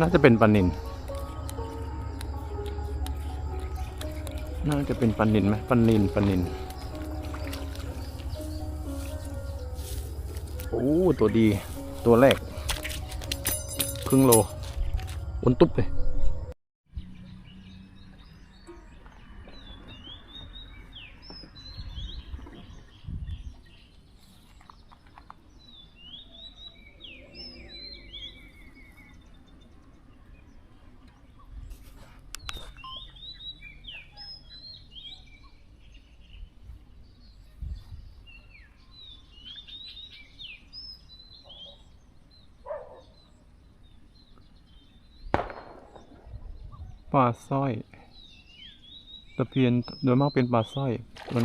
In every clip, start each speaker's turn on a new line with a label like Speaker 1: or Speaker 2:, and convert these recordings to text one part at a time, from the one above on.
Speaker 1: น่าจะเป็นปลานินน่าจะเป็นปลานินไหมปลานินปลานินโอ้ตัวดีตัวแรกครึ่งโลอ้วนตุ๊บเลย ปลาสร้อยตะเพียนโดยมากเป็นปลาสร้อยมัน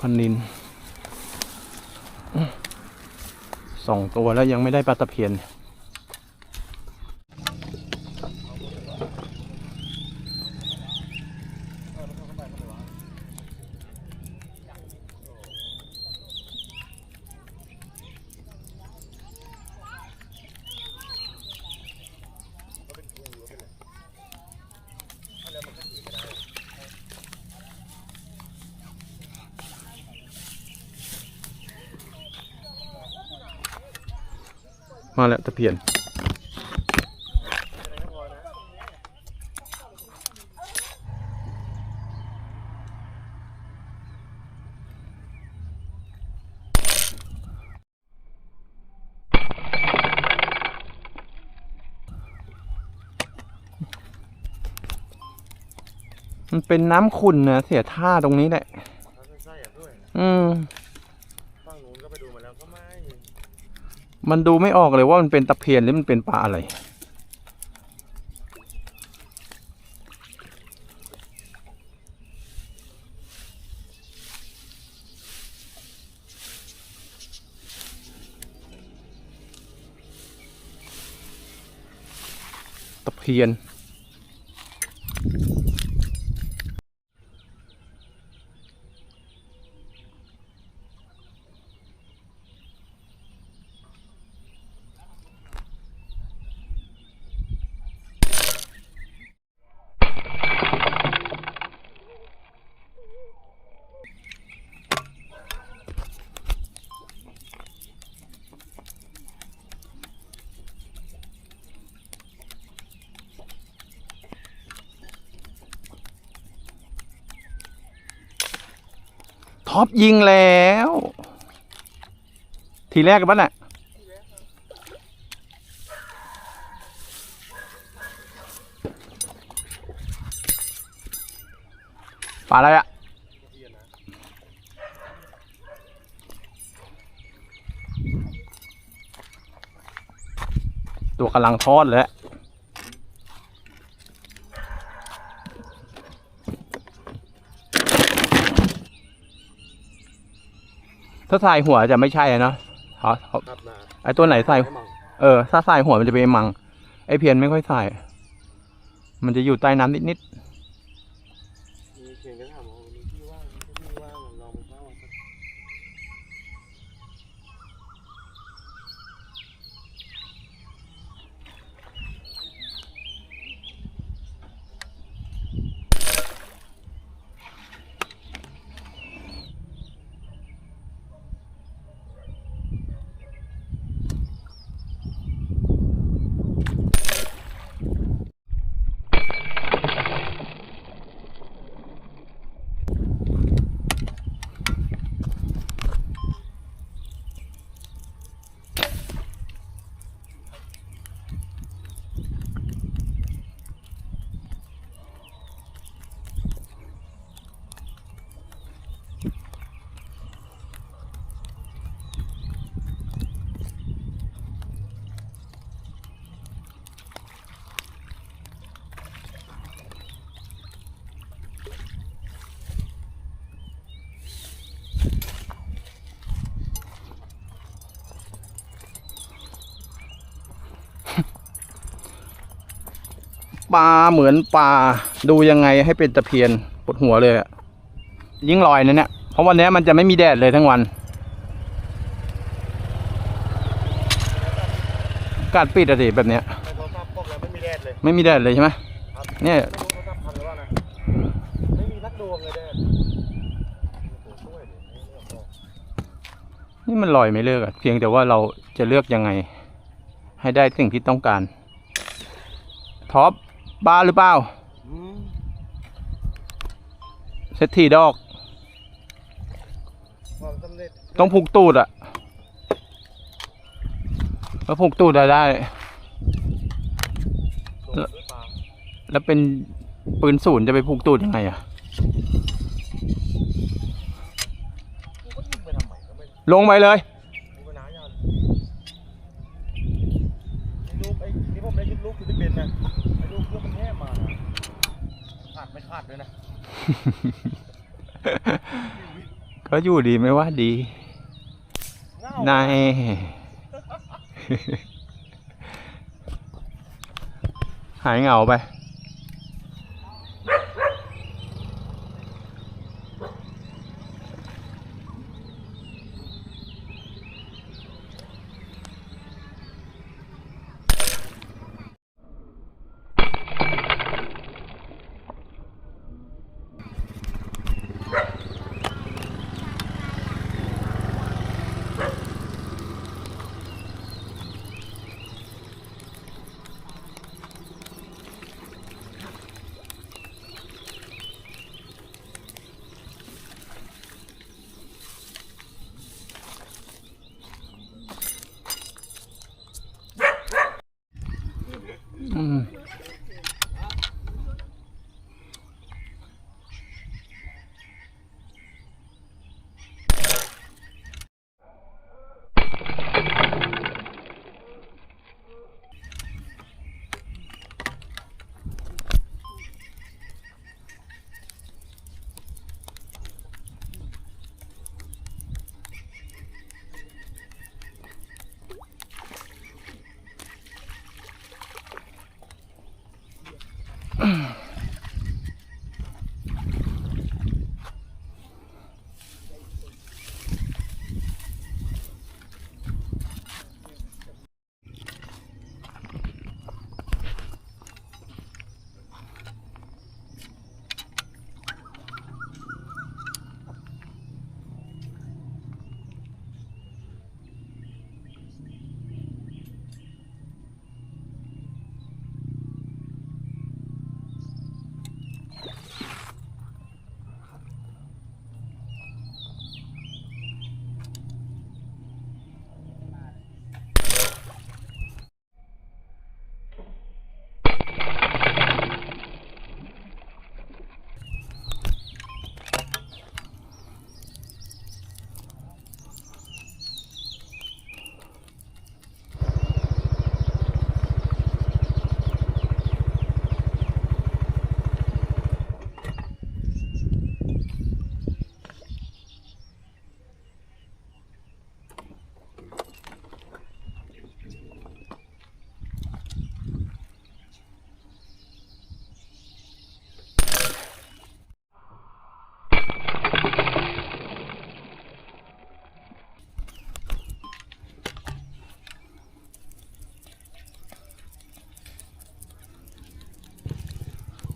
Speaker 1: พันนินสองตัวแล้วยังไม่ได้ปลาตะเพียน มาแล้วตะเพียนมันเป็นน้ำขุ่นนะเสียท่าตรงนี้แหละ
Speaker 2: อะด้วย
Speaker 1: อืม
Speaker 2: ฝั่งนู้นก็ไปดูมาแล้วก็ไม่
Speaker 1: มันดูไม่ออกเลยว่ามันเป็นตะเพียนหรือมันเป็นปลาอะไร ตะเพียน ท็อปยิงแล้ว ทีแรกกันปะน่ะปลาอะไรอะตัวกำลังทอดเลย ถ้าใส่หัวจะไม่ใช่อะเนาะเขาเขา
Speaker 2: ครับนะ
Speaker 1: ไอตัวไหนใส่
Speaker 2: ให้มั่ง
Speaker 1: เออ ถ้าใส่หัวมันจะเป็นมัง ไอเพียนไม่ค่อยใส่มันจะอยู่ใต้น้ำนิด
Speaker 2: นิด ป
Speaker 1: ลาเหมือนปลาดูยังไงให้เป็นตะเพียนปวดหัวเลยอะยิ่งลอยนะเนี่ยเพราะวันนี้มันจะไม่มีแดดเลยทั้งวันอากาศปิดอะสิแบบเนี้ย
Speaker 2: ในโทรศัพท์บอกแล้วไม่มีแดดเลย
Speaker 1: ไม่มีแดดเลยใช่ไหม
Speaker 2: ครับ
Speaker 1: เนี่ย
Speaker 2: ไม่รู้โทรศัพท์พังหรือว่าไงไม่มีนักดวงเลยแดดโอ้โหช่วยดิไม่เลือกออก
Speaker 1: นี่มันลอยไม่เลิกอะเพียงแต่ว่าเราจะเลือกยังไง ให้ได้สิ่งที่ต้องการท็อป บ้าหรือเปล่า
Speaker 2: อืม
Speaker 1: เซตทีดอก
Speaker 2: ความสำเร็จ
Speaker 1: ต้องผูกตูดอะถ้าผูกตูดอะได้
Speaker 2: โดนด้วยปลา
Speaker 1: แล้วเป็นปืนศูนย์จะไปผูกตูดยังไงอะ
Speaker 2: กูก็ยิงไปทำไมก็ไม่
Speaker 1: ลงไปเลย
Speaker 2: กูไปน้ายันไอ้ลูกไอ้ที่ผมได้ยินลูกคือที่เป็นนะไอ้ลูกเครื่องมันแห่มานะขาดไม่ขาดด้วยนะ
Speaker 1: ก็อยู่ดีไม่ว่าดี
Speaker 2: เง่านา
Speaker 1: ยหายเหงาไป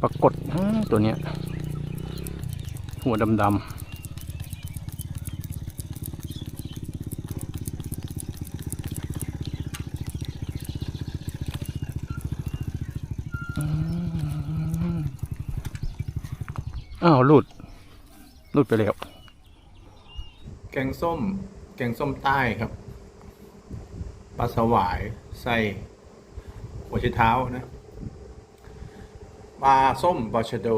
Speaker 1: ปรากฏตัวเนี้ย หัวดำๆอืมอ้าวหลุดหลุดไปแล้ว แกงส้ม แกงส้มใต้ครับ ปลาสวาย ใส่หัวไชเท้านะ ปลาส้มบอชโด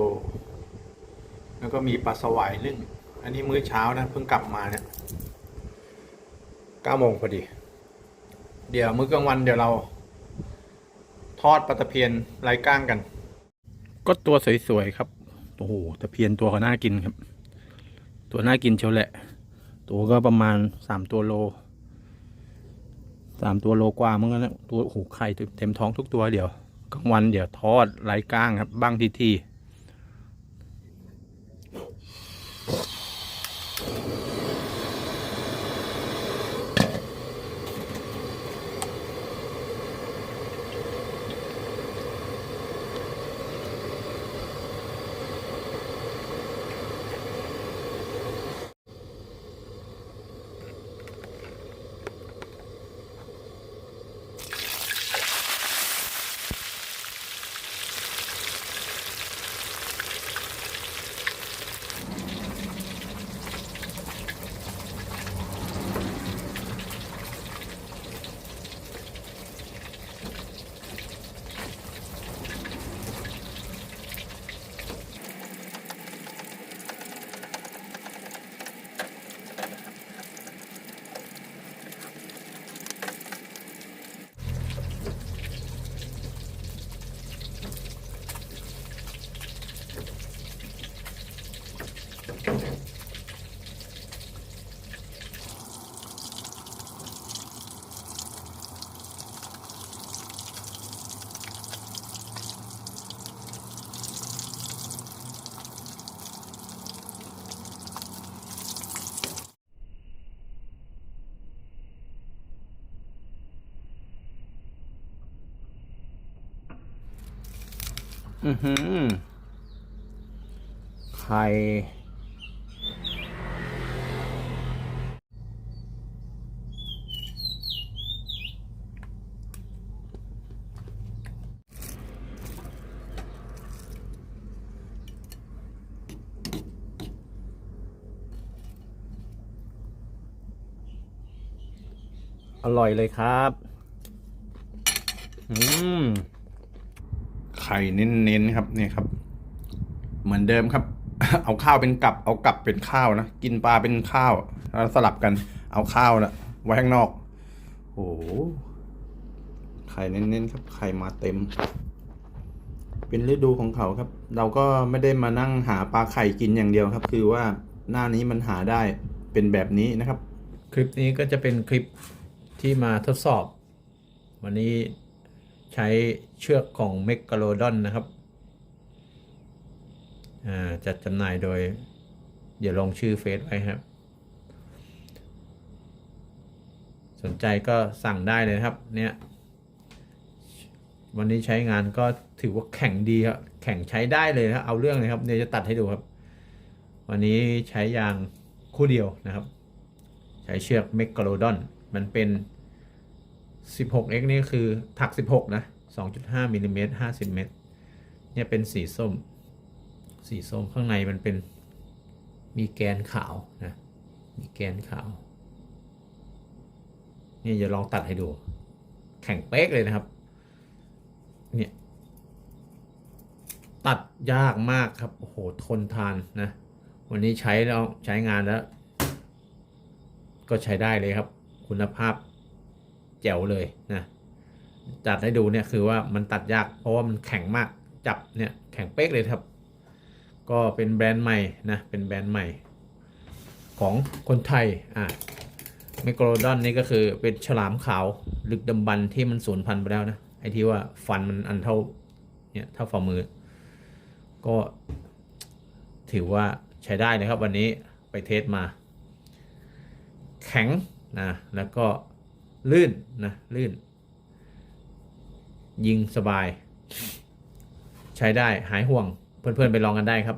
Speaker 1: แล้วก็มีปลาสวายนึ่ง อันนี้มื้อเช้านะเพิ่งกลับมาเนี่ยเก้าโมงพอดี เดี๋ยวมื้อกลางวันเดี๋ยวเรา ทอดปลาตะเพียนไร้ก้างกัน ก็ตัวสวยๆครับ โอ้โหตะเพียนตัวก็น่ากินครับ ตัวน่ากินเชียวแหละ ตัวก็ประมาณสามตัวโลสามตัวโลกว่ามั้งนะตัวโอ้โหไข่เต็มท้องทุกตัวเดี๋ยว กลางวันเดี๋ยวทอดไร้ก้างครับบ้างทีที อือหือไข่อร่อยเลยครับ อืม ข่เน้นๆครับเนี่ยครับ เหมือนเดิมครับ เอาข้าวเป็นกับ เอากับเป็นข้าวนะกินปลาเป็นข้าวแล้วสลับกันเอาข้าวนะไว้ข้างนอกโอ้ไข่เน้นๆครับไข่มาเต็ม เป็นฤดูของเขาครับ เราก็ไม่ได้มานั่งหาปลาไข่กินอย่างเดียวครับ คือว่าหน้านี้มันหาได้เป็นแบบนี้นะครับ คลิปนี้ก็จะเป็นคลิปที่มาทดสอบ วันนี้ ใช้เชือกของเมกกาโลดอนนะครับอ่าจัดจำหน่ายโดย เดี๋ยวลงชื่อเฟซไว้ครับ สนใจก็สั่งได้เลยครับ เนี่ย วันนี้ใช้งานก็ถือว่าแข็งดีครับ แข็งใช้ได้เลยครับ เอาเรื่องเลยครับ เดี๋ยวจะตัดให้ดูครับ วันนี้ใช้ยางคู่เดียวนะครับ ใช้เชือกเมกกาโลดอน มันเป็น 16x นี่คือถัก 16 นะ 2.5มิลลิเมตร50 เมตร เนี่ยเป็นสีส้ม สีส้มข้างในมันเป็นมีแกนขาวนะ มีแกนขาว เนี่ยจะลองตัดให้ดู แข็งเป๊กเลยนะครับ เนี่ย ตัดยากมากครับ โอ้โห ทนทานนะ วันนี้ใช้แล้วใช้งานแล้ว ก็ใช้ได้เลยครับ คุณภาพ แจ๋วเลยนะจัดให้ดูเนี่ยคือว่ามันตัดยากเพราะว่ามันแข็งมากจับเนี่ยแข็งเป๊กเลยครับ ก็เป็นแบรนด์ใหม่นะเป็นแบรนด์ใหม่ ของคนไทยอะไมโครดอนนี่ก็คือเป็นฉลามขาวลึกดำบรรที่มันสูญพันธุ์ไปแล้วนะไอ้ที่ว่าฟันมันอันเท่าเนี่ยเท่าฝ่ามือ ก็ถือว่าใช้ได้เลยครับวันนี้ไปเทสมา แข็งนะแล้วก็ ลื่นนะลื่น ยิงสบาย ใช้ได้หายห่วงเพื่อนๆไปลองกันได้ครับ